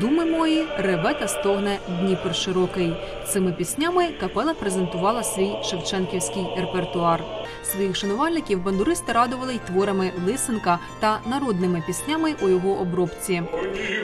Думи мої, реве та стогне Дніпр широкий. Цими піснями капела презентувала свій шевченківський репертуар. Своїх шанувальників бандуристи радували й творами Лисенка та народними піснями у його обробці. Огні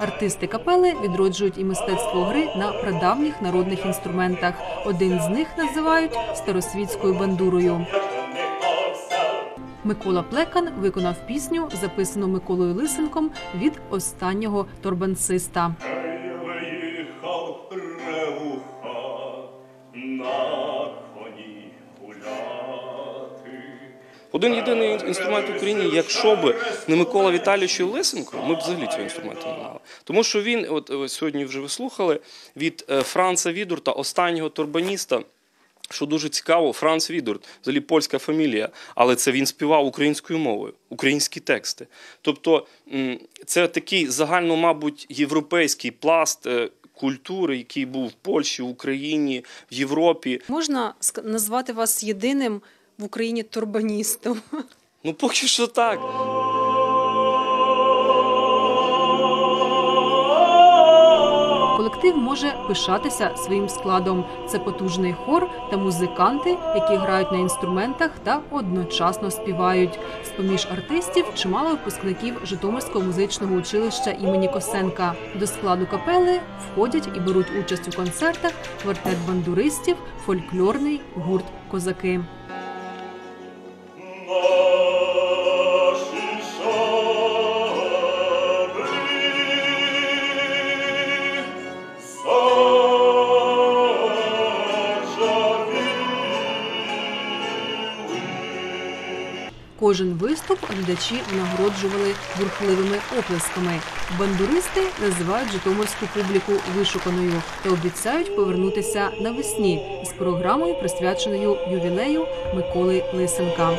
Артисти капели відроджують і мистецтво гри на прадавніх народних інструментах. Один з них називають старосвітською бандурою. Микола Плекан виконав пісню, записану Миколою Лисенком від останнього торбанциста. Один єдиний інструмент в Україні, якщо б не Микола Віталійович Лисенко, ми б взагалі цього інструменту не мали. Тому що він, от е, сьогодні вже ви слухали, від е, Франца Відурта, останнього турбаніста. Що дуже цікаво, Франц Відурт, взагалі польська фамілія, але це він співав українською мовою, українські тексти. Тобто це такий загально, мабуть, європейський пласт е, культури, який був в Польщі, в Україні, в Європі. Можна назвати вас єдиним в Україні турбаністом? Ну, поки що так. Колектив може пишатися своїм складом. Це потужний хор та музиканти, які грають на інструментах та одночасно співають. З поміж артистів чимало випускників Житомирського музичного училища імені Косенка. До складу капели входять і беруть участь у концертах квартет бандуристів, фольклорний гурт Козаки. Кожен виступ глядачі нагороджували бурхливими оплесками. Бандуристи називають житомирську публіку вишуканою та обіцяють повернутися навесні з програмою, присвяченою ювілею Миколи Лисенка.